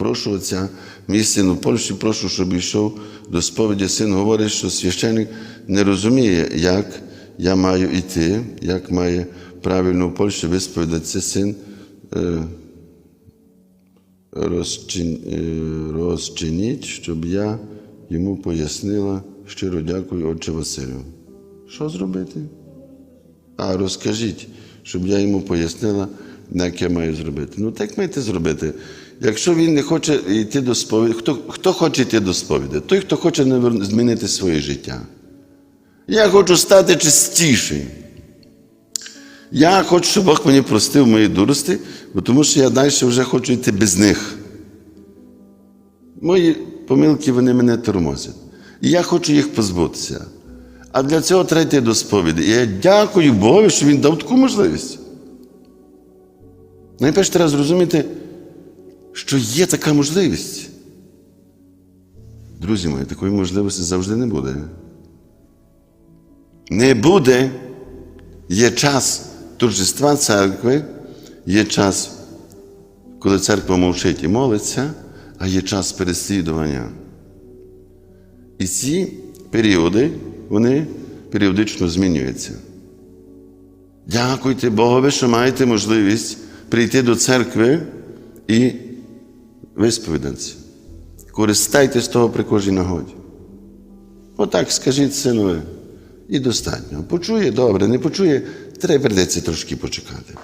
прошу отця, мій син у Польщі, прошу, щоб йшов до сповіді. Син говорить, що священик не розуміє, як я маю йти, як має правильно у Польщі висповідатися син. Е, е, розчиніть, щоб я йому пояснила. Щиро дякую, отче Василю. Що зробити? А розкажіть, щоб я йому пояснила, як я маю зробити. Ну, так маєте зробити. Якщо він не хоче йти до сповіді, хто, хто хоче йти до сповіді? Той, хто хоче змінити своє життя. Я хочу стати чистішим. Я хочу, щоб Бог мені простив мої дурості, бо тому що я далі вже хочу йти без них. Мої помилки вони мене тормозять. І я хочу їх позбутися. А для цього треба йти до сповіді. І я дякую Богу, що Він дав таку можливість. Найперше треба зрозуміти, що є така можливість. Друзі мої, такої можливості завжди не буде. Не буде. Є час торжества церкви, є час, коли церква мовчить і молиться, а є час переслідування. І ці періоди, вони періодично змінюються. Дякуйте Богові, що маєте можливість прийти до церкви і висповідатися. Користайтесь того при кожній нагоді. Отак скажіть синове, і достатньо. Почує добре, не почує, треба прийдеться трошки почекати.